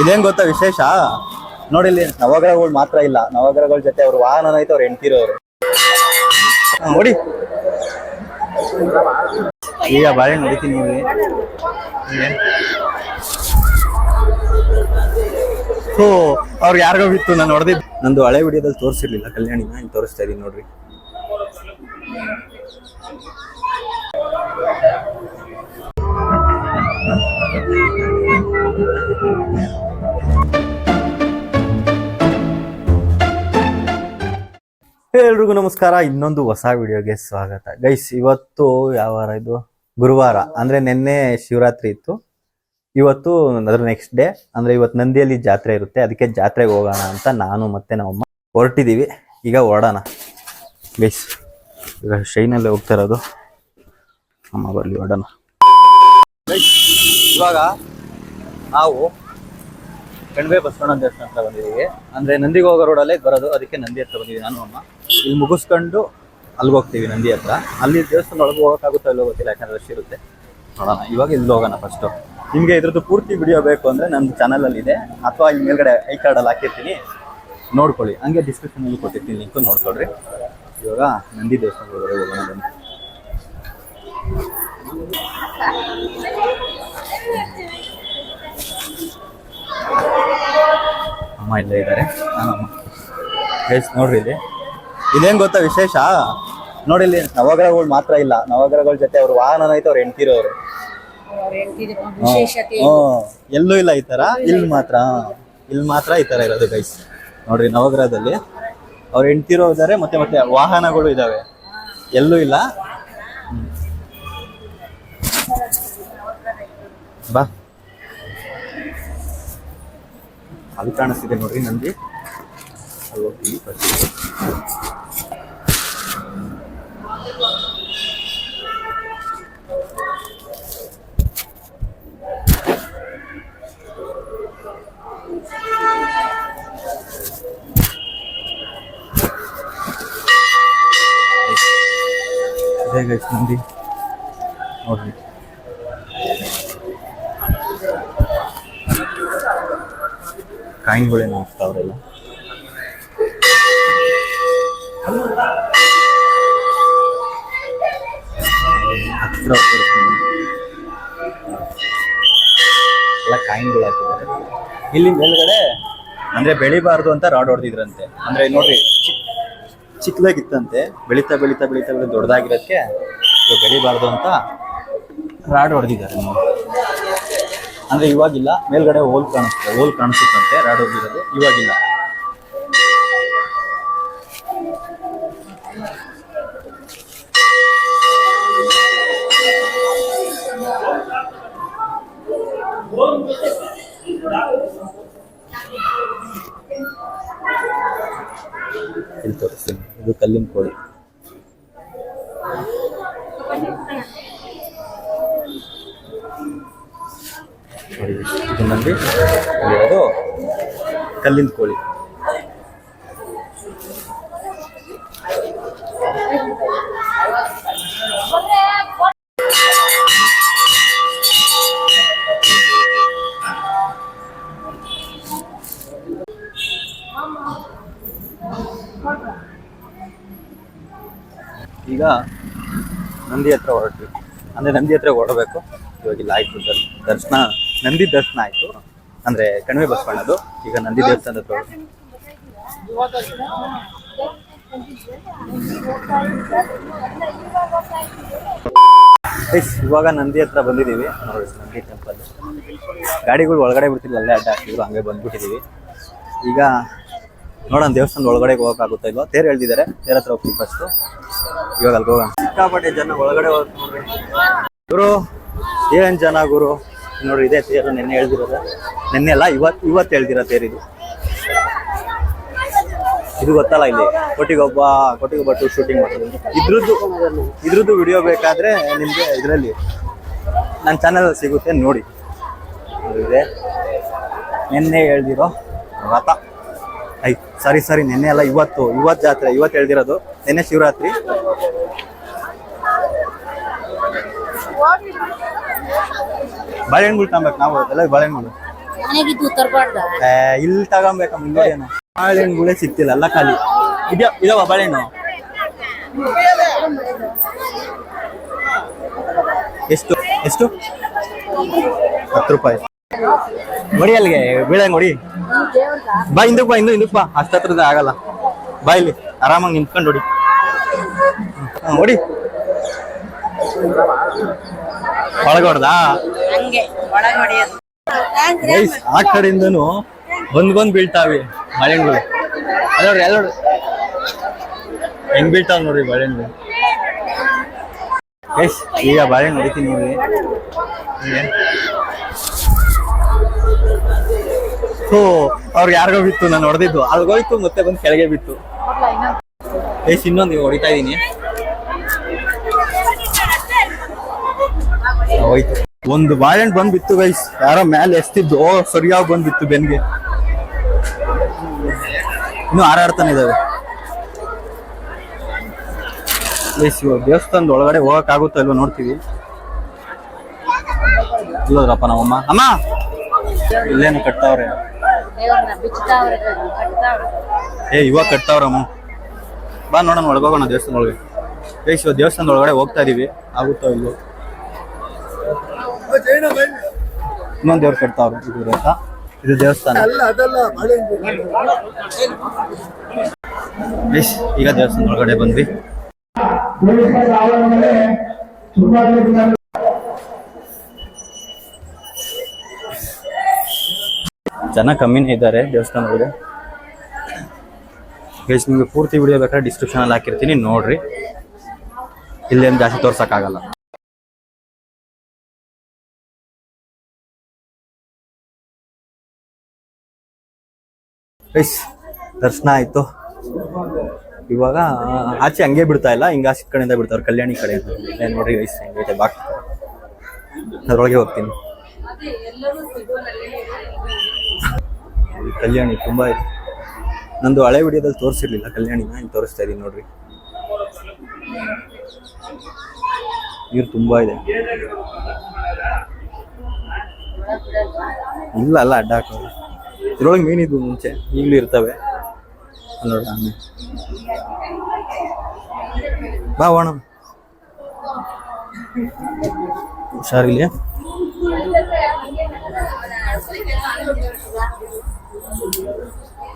ಇದೇನ್ ಗೊತ್ತಾ ವಿಶೇಷ? ನೋಡಿ ಇಲ್ಲಿ ನವಗ್ರಹಗಳು ಮಾತ್ರ ಇಲ್ಲ. ನವಗ್ರಹಗಳ ಜೊತೆ ಅವ್ರ ವಾಹನ ಐತೆ, ಅವ್ರ ಹೆಂಡತಿರೋರು. ನೋಡಿ. ಈಗ ಬಾಳೆ ನೋಡಿತೀನಿ ಹೋ, ಅವ್ರ ಯಾರಿಗೋ ಬಿತ್ತು, ನಾನು ಹೊಡೆದಿದ್ದು ನಂದು ಹಳೆ ವಿಡಿಯೋದಲ್ಲಿ ತೋರಿಸಿರ್ಲಿಲ್ಲ, ಕಲ್ಯಾಣಿ ನಾನು ತೋರಿಸ್ತಾ ಇದೀನಿ ನೋಡ್ರಿ. ಎಲ್ರಿಗೂ ನಮಸ್ಕಾರ. ಇನ್ನೊಂದು ಹೊಸ ವಿಡಿಯೋಗೆ ಸ್ವಾಗತ. ಗೈಸ್ ಇವತ್ತು ಯಾವ ಇದು? ಗುರುವಾರ. ಅಂದ್ರೆ ನಿನ್ನೆ ಶಿವರಾತ್ರಿ ಇತ್ತು. ಇವತ್ತು ಅದ್ರ ನೆಕ್ಸ್ಟ್ ಡೇ ಅಂದ್ರೆ ಇವತ್ತು ನಂದಿಯಲ್ಲಿ ಜಾತ್ರೆ ಇರುತ್ತೆ. ಅದಕ್ಕೆ ಜಾತ್ರೆಗೆ ಹೋಗೋಣ ಅಂತ ನಾನು ಮತ್ತೆ ನಮ್ಮಮ್ಮ ಹೊರಟಿದೀವಿ. ಈಗ ಹೊರಡೋಣ ಗೈಸ್ ಈಗ ಶೈನಲ್ಲಿ ಹೋಗ್ತಾ ಇರೋದು. ಅಮ್ಮ ಬರಲಿ ಹೊರಡೋಣ ಇವಾಗ ನಾವು ಕಣ್ವೆ ಬಸವಣ್ಣ ದೇವಸ್ಥಾನ ಹತ್ರ ಬಂದಿದ್ದೀವಿ. ಅಂದ್ರೆ ನಂದಿಗೆ ಹೋಗೋ ರೋಡಲ್ಲೇ ಬರೋದು. ಅದಕ್ಕೆ ನಂದಿ ಹತ್ರ ಬಂದಿದ್ದೀವಿ ನಾನು, ಅಮ್ಮ. ಇಲ್ಲಿ ಮುಗಿಸ್ಕೊಂಡು ಅಲ್ಲಿಗೆ ಹೋಗ್ತೀವಿ ನಂದಿ ಹತ್ರ. ಅಲ್ಲಿ ದೇವಸ್ಥಾನ ಒಳಗೆ ಹೋಗೋಕ್ಕಾಗುತ್ತೋ ಇಲ್ಲೋ ಗೊತ್ತಿಲ್ಲ, ಯಾಕಂದ್ರೆ ರಶ್ ಇರುತ್ತೆ. ನೋಡೋಣ. ಇವಾಗ ಇಲ್ಲಿ ಹೋಗೋಣ ಫಸ್ಟು ನಿಮಗೆ ಇದ್ರದ್ದು ಪೂರ್ತಿ ವಿಡಿಯೋ ಬೇಕು ಅಂದ್ರೆ ನನ್ನ ಚಾನಲಲ್ಲಿ ಇದೆ. ಅಥವಾ ಇಲ್ಲಿ ಮೇಲ್ಗಡೆ ಐ ಕಾರ್ಡಲ್ಲಿ ಹಾಕಿರ್ತೀನಿ. ನೋಡ್ಕೊಳ್ಳಿ. ಹಂಗೆ ಡಿಸ್ಕ್ರಿಪ್ಷನಲ್ಲಿ ಕೊಟ್ಟಿರ್ತೀನಿ ಲಿಂಕು ನೋಡ್ಕೊಳ್ರಿ. ಇವಾಗ ನಂದಿ ದೇವಸ್ಥಾನ ಹೋಗೋಣ ಅಮ್ಮ ಇಲ್ಲೇ ಇದ್ದಾರೆ. ಗೈಸ್ ನೋಡ್ರಿ ಇಲ್ಲಿ. ಇದೇನ್ ಗೊತ್ತಾ ವಿಶೇಷ? ನೋಡಿ ಇಲ್ಲಿ ನವಗ್ರಹಗಳು ಮಾತ್ರ ಇಲ್ಲ. ನವಗ್ರಹಗಳ ಜೊತೆ ಅವ್ರ ವಾಹನ ಐತೆ ಅವ್ರ ಹೆಂಡ್ತಿರೋರು. ಎಲ್ಲೂ ಇಲ್ಲ ಈ ತರ. ಇಲ್ಲಿ ಮಾತ್ರ. ಇಲ್ಲಿ ಮಾತ್ರ ಈ ತರ ಇರೋದು ಗೈಸ್ ನೋಡ್ರಿ ನವಗ್ರಹದಲ್ಲಿ. ಅವ್ರ ಹೆಂಡ್ತಿರೋ ಇದಾರೆ ಮತ್ತೆ ಮತ್ತೆ ವಾಹನಗಳು ಇದಾವೆ. ಎಲ್ಲೂ ಇಲ್ಲ. ಅಲ್ಲಿ ಕಾಣಿಸ್ತಿದೆ ನೋಡ್ರಿ ನಂದಿ ಅಲ್ಲಿ. ಇದೆ ಗೈಸ್ ನಂದಿ ನೋಡ್ರಿ. ಕಾಯಿನ್ಗಳೇನು ಹಾಕ್ತಾವ್ರೆಲ್ಲ ಹತ್ರ. ಎಲ್ಲ ಕಾಯಿನ್ಗಳು ಹಾಕಿದ್ದಾರೆ. ಇಲ್ಲಿ ಮೇಲ್ಗಡೆ ಅಂದ್ರೆ ಬೆಳಿಬಾರ್ದು ಅಂತ ರಾಡ್ ಹೊಡೆದಿದ್ರಂತೆ. ಅಂದ್ರೆ ನೋಡ್ರಿ ಚಿಕ್ಕ ಚಿಕ್ಕದಾಗಿತ್ತಂತೆ, ಬೆಳೀತಾ ಬೆಳೀತಾ ಬೆಳೀತಾ ಬೆಳೀತಾ ದೊಡ್ಡದಾಗಿರೋದಕ್ಕೆ ಬೆಳಿಬಾರ್ದು ಅಂತ ರಾಡ್ ಹೊಡೆದಿದ್ದಾರೆ. ಅಂದ್ರೆ ಇವಾಗಿಲ್ಲ. ಮೇಲ್ಗಡೆ ಹೋಲ್ ಕಾಣಿಸುತ್ತೆ ಹೋಲ್ ಕಾಣಿಸುತ್ತಂತೆ. ರಾಡ್ ಹೋಗಿರೋದು ಇವಾಗಿಲ್ಲ. ಇದು ಕಲ್ಲಿನ ಕೋಳಿ. ನೋಡಿ, ಇದನ್ನಲ್ಲಿ ಇಲ್ಲಿರೋದು ಕಲ್ಲಿನ ಕೋಳಿ. ಈಗ ನಂದಿ ಹತ್ರ ಹೊರಟ್ವಿ. ಅಂದ್ರೆ ನಂದಿ ಹತ್ರ ಹೊರಡಬೇಕು. ಇವಾಗ ಇಲ್ಲ ಆಯ್ತು. ದರ್ಶನ ನಂದಿ ದರ್ಶನ ಆಯ್ತು. ಅಂದ್ರೆ ಕಣಿವೆ ಬಸವಣ್ಣದು. ಈಗ ನಂದಿ ದೇವಸ್ಥಾನದ ಹೊರಟ್ವಿ. ಇವಾಗ ನಂದಿ ಹತ್ರ ಬಂದಿದ್ದೀವಿ. ನೋಡಿ, ನಂದಿ ಟೆಂಪಲ್ ಗಾಡಿಗಳು ಒಳಗಡೆ ಬಿಡ್ತಿಲ್ಲ, ಅಲ್ಲೇ ಅಡ್ಡ ಹಾಕಿದ್ರು ಹಂಗೆ ಬಂದ್ಬಿಟ್ಟಿದ್ದೀವಿ. ಈಗ ನೋಡೋಣ, ದೇವಸ್ಥಾನದ ಒಳಗಡೆ ಹೋಗೋಕ್ಕಾಗುತ್ತಾ ಇಲ್ವಾ? ತೇರು ಎಳ್ದಿದ್ದಾರೆ ತೇರ ಹತ್ರ ಹೋಗ್ತೀವಿ ಫಸ್ಟು ಇವಾಗ ಅಲ್ಲಿ ಹೋಗೋಣ. ಸಿಕ್ಕಾಪಟ್ಟೆ ಜನ ಒಳಗಡೆ ಹೋಗ್ತೀವಿ ಗುರು, ಏನ್ ಜನ ಗುರು? ನೋಡ್ರಿ, ಇದೇ ತೇರು ನಿನ್ನೆ ಹೇಳ್ದಿರೋದು. ನಿನ್ನೆ ಅಲ್ಲ ಇವತ್ತು ಇವತ್ತು ಹೇಳ್ದಿರೋ ತೇರಿದು ಇದು. ಗೊತ್ತಲ್ಲ ಇಲ್ಲಿ. ಕೊಟ್ಟಿಗೊಬ್ಬ ಕೊಟ್ಟಿಗೊಬ್ಬ ಟೂ ಶೂಟಿಂಗ್ ಮಾಡೋದು ಇದ್ರದ್ದು ಇದ್ರದ್ದು ವಿಡಿಯೋ ಬೇಕಾದ್ರೆ ನಿಮಗೆ ಇದರಲ್ಲಿ ನನ್ನ ಚಾನಲ್ ಸಿಗುತ್ತೆ, ನೋಡಿ. ಇದೆ ನಿನ್ನೆ ಹೇಳ್ದಿರೋ ರಥ ಐ ಸರಿ ಸರಿ, ನಿನ್ನೆ ಅಲ್ಲ, ಇವತ್ತು ಇವತ್ತು ಜಾತ್ರೆ. ಇವತ್ತು ಹೇಳ್ದಿರೋದು ನಿನ್ನೆ ಶಿವರಾತ್ರಿ. ಬಾಳೆಹಣ್ಣುಗಳು ತಗೊಬೇಕು ನಾವು ಎಲ್ಲ ಬಾಳೆಹಣ್ಣುಗಳು. ಮನೆಗಿದ್ದು ಏ, ಇಲ್ಲಿ ತಗೊಂಬೇಕ ಮುಂದೇನು ಬಾಳೆಹಣ್ಣುಗಳೇ ಸಿಗ್ತಿಲ್ಲ ಎಲ್ಲ ಖಾಲಿ. ಇದ್ಯಾ ಇದಾವ ಬಾಳೆಹಣ್ಣು? ಎಷ್ಟು ಎಷ್ಟು? ಹತ್ತು ರೂಪಾಯಿ. ನೋಡಿ ಅಲ್ಲಿಗೆ ಬೀಳ ನೋಡಿ ಬಾ ಹಿಂದಕ್ಕೆ ಬಾ ಹಿಂದೂ ಹಿಂದಕ್ಕೆ ಬಾ. ಅಷ್ಟತ್ರದ ಆಗಲ್ಲ. ಬಾ ಇಲ್ಲಿ ಆರಾಮಾಗಿ ನಿಂತ್ಕೊಂಡು ನೋಡಿ ಹೊಡಿ. ಒಳಗೊಡ್ದಾ? ಹಂಗೆ ಒಳಗೆ ಹೊಡೆಯೋದು ಗೈಸ್ ಆ ಕಡೆಯಿಂದನು ಬಂದ್ ಬಂದ್ ಬೀಳ್ತಾವೆ ಬಾಳೆಹಣ್ಣುಗಳು ಅಲ್ಲೋಡ್ರಿ ಅಲ್ಲೋಡ್ರಿ ಹೆಂಗ್ ಬೀಳ್ತಾವ್ ನೋಡ್ರಿ ಬಾಳೆಹಣ್ಣು ಎಸ್ ಈಗ ಬಾಳೆಹಣ್ಣು ಹೊಡಿತೀನಿ ನೋಡಿ. ಹೀಗೆ. ಸೊ ಅವ್ರಿಗೆ ಯಾರಿಗೋ ಬಿತ್ತು ನಾನು ಹೊಡೆದಿದ್ದು. ಅಲ್ಗೋಯ್ತು ಮತ್ತೆ ಬಂದು ಕೆಳಗೆ ಬಿತ್ತು. ಗೈಸ್ ಇನ್ನೊಂದು ಹೊಡಿತಾ ಇದೀನಿ. ಒಂದು ಬಾಳೆಹಣ್ಣು ಬಂದ್ ಬಿತ್ತು ಗೈಸ್ ಯಾರೋ ಮ್ಯಾಲೆ ಎಸ್ತಿದ್ದು. ಓ, ಸರಿಯಾಗಿ ಬಂದ್ ಬಿತ್ತು ಬೆನ್ಗೆ. ಇನ್ನು ಹಾರಾಡ್ತಾನೆ ಇದಾವೆ. ದೇವಸ್ಥಾನದ ಒಳಗಡೆ ಹೋಗಕ್ ಆಗುತ್ತೋ ಇಲ್ವೋ ನೋಡ್ತೀವಿ. ಇಲ್ಲದ್ರಪ್ಪ ನಮ್ಮಮ್ಮ ಅಮ್ಮ! ಇಲ್ಲೇನು ಕಟ್ತಾವ್ರೆ? ಏ, ಇವಾಗ ಕಟ್ತಾವ್ರಮ್ಮ. ಬಾ ನೋಡೋಣ, ಒಳಗೋಗೋಣ ದೇವಸ್ಥಾನ ಒಳಗೆ. ಗೈಸ್ ಇವಾಗ ದೇವಸ್ಥಾನದ ಒಳಗಡೆ ಹೋಗ್ತಾ ಇದೀವಿ. ಆಗುತ್ತೋ ಇಲ್ವೋ? ಇನ್ನೊಂದು ದೇವ್ರು ಕಟ್ತಾವ್ರೆ ಇದು ರಥ ಇದು ದೇವಸ್ಥಾನ. ಈಗ ದೇವಸ್ಥಾನದ ಒಳಗಡೆ ಬಂದ್ವಿ. ಜನ ಕಮ್ಮಿನೇ ಇದ್ದಾರೆ ದೇವಸ್ಥಾನ ಒಳಗೆ ಗೈಸ್ ನಿಮಗೆ ಪೂರ್ತಿ ವಿಡಿಯೋ ಬೇಕಾದ್ರೆ ಡಿಸ್ಕ್ರಿಪ್ಷನಲ್ಲಿ ಹಾಕಿರ್ತೀನಿ ನೋಡ್ರಿ. ಇಲ್ಲೇನು ಜಾಸ್ತಿ ತೋರ್ಸಕ್ಕಾಗಲ್ಲ. ಗೈಸ್ ದರ್ಶನ ಆಯ್ತು. ಇವಾಗ ಆಚೆ ಹಂಗೆ ಬಿಡ್ತಾ ಇಲ್ಲ, ಹಿಂಗ ಆಚೆ ಕಡೆಯಿಂದ ಬಿಡ್ತಾವ್ರೆ, ಕಲ್ಯಾಣಿ ಕಡೆ ನೋಡ್ರಿ ಐಸ್ ಹೆಂಗೈತೆ ಬಾಕ್. ಅದ್ರೊಳಗೆ ಹೋಗ್ತೀನಿ. ಕಲ್ಯಾಣಿ ತುಂಬಾ ನಂದು ಹಳೆ ವಿಡಿಯೋದಲ್ಲಿ ತೋರಿಸಿರ್ಲಿಲ್ಲ, ಕಲ್ಯಾಣಿನ ಇಲ್ಲಿ ತೋರಿಸ್ತಾ ಇದೀನಿ, ನೋಡ್ರಿ. ನೀರು ತುಂಬಾ ಇದೆ. ಇಲ್ಲ, ಅಲ್ಲ, ಅಡ್ಡ ಇದ್ರೊಳಗೆ ಮೀನಿದ್ವು ಮುಂಚೆ ಈಗಲೂ ಇರ್ತವೆ. ನೋಡ ಬಾ ಹೋಣ ಹುಷಾರಿಲ್ಲ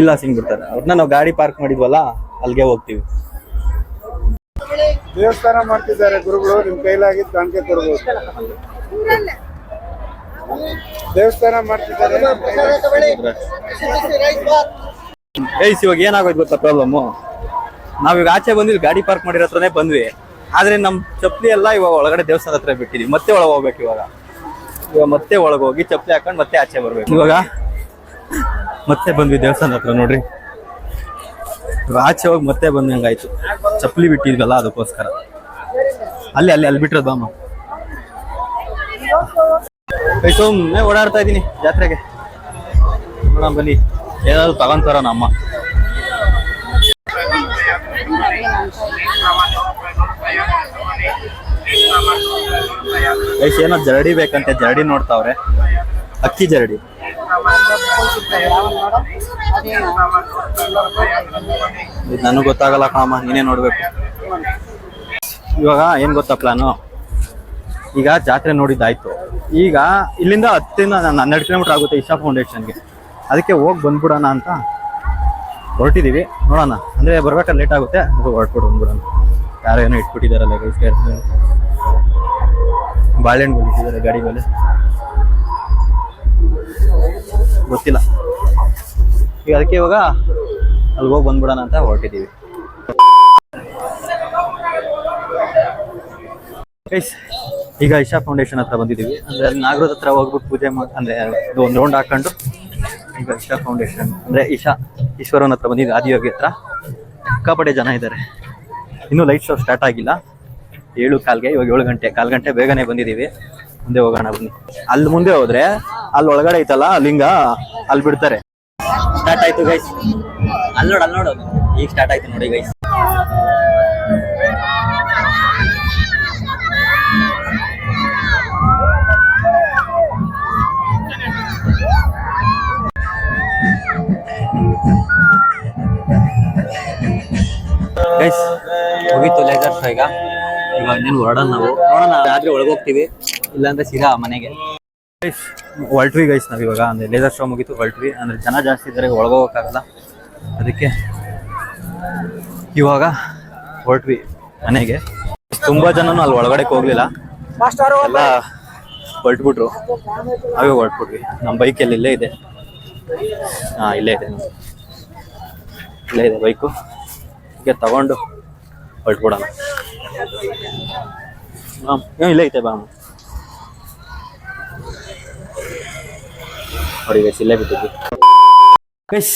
ಇಲ್ಲ ಸಿಂಗ್ ಬಿಡ್ತಾರೆ. ಅವ್ರನ್ನ ನಾವು ಗಾಡಿ ಪಾರ್ಕ್ ಮಾಡಿದ್ವಲ್ಲ ಅಲ್ಲಿಗೆ ಹೋಗ್ತೀವಿ. ದೇವಸ್ಥಾನ ಮಾಡ್ತಿದ್ದಾರೆ ಗುರುಗಳು ನಿಮ್ ಕೈಲಾಗಿದ್ದು ಕಾಣಿಕೆ ತರ್ಬೋದು ದೇವಸ್ಥಾನ ಮಾಡ್ತಿದ್ದಾರೆ ಇವಾಗ ಏನಾಗೋಯ್ತು ಗೊತ್ತಾ ಪ್ರಾಬ್ಲಮ್ಮು ನಾವೀಗ ಆಚೆ ಬಂದಿದ್ದು ಗಾಡಿ ಪಾರ್ಕ್ ಮಾಡಿರೋ ಹತ್ರನೇ ಬಂದ್ವಿ. ಆದ್ರೆ ನಮ್ಮ ಚಪ್ಪಲಿ ಎಲ್ಲ ಇವಾಗ ಒಳಗಡೆ ದೇವಸ್ಥಾನ ಹತ್ರ ಬಿಟ್ಟಿದ್ವಿ. ಮತ್ತೆ ಒಳಗೆ ಹೋಗ್ಬೇಕು ಇವಾಗ. ಇವಾಗ ಮತ್ತೆ ಒಳಗೆ ಹೋಗಿ ಚಪ್ಪಲಿ ಹಾಕೊಂಡು ಮತ್ತೆ ಆಚೆ ಬರ್ಬೇಕು. ಇವಾಗ? ಮತ್ತೆ ಬಂದ್ವಿ ದೇವಸ್ಥಾನ ಹತ್ರ ನೋಡ್ರಿ. ಇವಾಗ ಆಚೆ ಹೋಗಿ ಮತ್ತೆ ಬಂದಂಗಾಯ್ತು. ಚಪ್ಪಲಿ ಬಿಟ್ಟಿದ್ವಲ್ಲ ಅದಕ್ಕೋಸ್ಕರ. ಅಲ್ಲಿ ಅಲ್ಲಿ ಅಲ್ಲಿ ಬಿಟ್ಟಿರೋದು ಬಾಮ ಏ, ಸುಮ್ನೆ ಓಡಾಡ್ತಾ ಇದ್ದೀನಿ ಜಾತ್ರೆಗೆ. ನೋಡೋಣ ಬನ್ನಿ. ಏನಾದ್ರು ತಗೊಂತಾರ ನಮ್ಮ. ಐಸ್ ಏನೋ ಜರಡಿ ಬೇಕಂತೆ ಜರಡಿ ನೋಡ್ತಾವ್ರೆ. ಅಕ್ಕಿ ಜರಡಿ. ನನಗೆ ಗೊತ್ತಾಗಲ್ಲ ಕಣಮ್ಮ ನೀನೇ ನೋಡ್ಬೇಕು. ಇವಾಗ ಏನ್ ಗೊತ್ತಾ ಪ್ಲಾನು ಈಗ ಜಾತ್ರೆ ನೋಡಿದ್ದಾಯ್ತು. ಈಗ ಇಲ್ಲಿಂದ ಹತ್ತಿನ ನಾನು ಹನ್ನೆರಡು ಕಿಲೋಮೀಟರ್ ಆಗುತ್ತೆ ಇಶಾ ಫೌಂಡೇಶನ್ಗೆ ಅದಕ್ಕೆ ಹೋಗಿ ಬಂದ್ಬಿಡೋಣ ಅಂತ ಹೊರಟಿದ್ದೀವಿ ನೋಡೋಣ. ಅಂದರೆ ಬರ್ಬೇಕಾದ್ರೆ ಲೇಟ್ ಆಗುತ್ತೆ. ಹೊರಟ್ಬಿಡು ಬಂದ್ಬಿಡೋಣ. ಯಾರೋ ಏನೋ ಇಟ್ಬಿಟ್ಟಿದಾರಲ್ಲ ಗೈಸ್ ಬಾಳೆಹಣ್ಣು ಬಂದಿದ್ದಾರೆ ಗಾಡಿ ಮೇಲೆ. ಗೊತ್ತಿಲ್ಲ. ಈಗ ಅದಕ್ಕೆ ಇವಾಗ ಅಲ್ಲಿ ಹೋಗಿ ಬಂದ್ಬಿಡೋಣ ಅಂತ ಹೊರಟಿದ್ದೀವಿ ಗೈಸ್ ಈಗ ಇಶಾ ಫೌಂಡೇಶನ್ ಹತ್ರ ಬಂದಿದ್ದೀವಿ. ಅಂದ್ರೆ ನಾಗರದ ಹತ್ರ ಹೋಗ್ಬಿಟ್ಟು ಪೂಜೆ ಅಂದ್ರೆ ಒಂದು ರೌಂಡ್ ಹಾಕೊಂಡು ಈಗ ಇಶಾ ಫೌಂಡೇಶನ್, ಅಂದ್ರೆ ಇಶಾ ಈಶ್ವರನ ಹತ್ರ ಬಂದಿದ್ವಿ ಆದಿಯೋಗಿ ಹತ್ರ. ಸಿಕ್ಕಾಪಟ್ಟೆ ಜನ ಇದ್ದಾರೆ. ಇನ್ನೂ ಲೈಟ್ ಶೋ ಸ್ಟಾರ್ಟ್ ಆಗಿಲ್ಲ. ಏಳು ಕಾಲ್ಗೆ, ಇವಾಗ ಏಳು ಗಂಟೆ, ಕಾಲ್ ಗಂಟೆ ಬೇಗನೆ ಬಂದಿದ್ದೀವಿ. ಮುಂದೆ ಹೋಗೋಣ ಬನ್ನಿ. ಅಲ್ಲಿ ಮುಂದೆ ಹೋದ್ರೆ, ಅಲ್ಲಿ ಒಳಗಡೆ ಐತಲ್ಲ, ಲಿಂಗ, ಅಲ್ಲಿ ಬಿಡ್ತಾರೆ. ಸ್ಟಾರ್ಟ್ ಆಯ್ತು ಗೈಸ್ ಅಲ್ಲಿ ನೋಡು ಅಲ್ಲಿ ನೋಡು. ಈಗ ಸ್ಟಾರ್ಟ್ ಆಯ್ತು ನೋಡಿ ಗೈಸ್ ಈಗ. ಈಗ ಇನ್ನೇನು ಹೊರಡೋಣ ನಾವು. ನೋಡೋಣ ರಾತ್ರಿ ಒಳಗೆ ಹೋಗ್ತೀವಿ. ಇಲ್ಲಾಂದ್ರೆ ಸೀದಾ ಮನೆಗೆ. ಗೈಸ್ ಹೊರಟ್ವಿ ಗೈಸ್ ನಾವು ಇವಾಗ. ಅಂದ್ರೆ ಲೇಸರ್ ಶೋ ಮುಗಿತು ಹೊರಟ್ವಿ ಅಂದ್ರೆ ಜನ ಜಾಸ್ತಿ ಇದ್ದಾರೆ ಒಳಗೋಗಕ್ಕಾಗಲ್ಲ ಅದಕ್ಕೆ ಇವಾಗ ಹೊರಟ್ವಿ ಮನೆಗೆ. ತುಂಬಾ ಜನನು ಅಲ್ಲಿ ಒಳಗಡೆ ಹೋಗ್ಲಿಲ್ಲ. ಎಲ್ಲ ಹೊರಟ್ಬಿಟ್ರು. ನಾವೇ ಹೊರಟ್ಬಿಟ್ವಿ. ನಮ್ಮ ಬೈಕಲ್ಲಿ ಇಲ್ಲೇ ಇದೆ. ಹಾ, ಇಲ್ಲೇ ಇದೆ. ಇಲ್ಲೇ ಇದೆ ಬೈಕು ಹೀಗೆ ತಗೊಂಡು ಹೊರಟ್ಬಿಡೋಣ. ಮಾಮ್ ಏನು ಇಲ್ಲೇ ಐತೆ ಬಾಮ್ ನೋಡಿ ಗೈಸ್ ಇಲ್ಲೇ ಬಿಟ್ಟಿದ್ವಿ ಗೈಸ್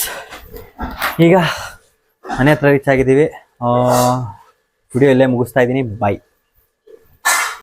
ಈಗ ಮನೆ ಹತ್ರ ರೀಚ್ ಆಗಿದ್ದೀವಿ. ವಿಡಿಯೋ ಇಲ್ಲೇ ಮುಗಿಸ್ತಾ ಇದ್ದೀನಿ. ಬಾಯ್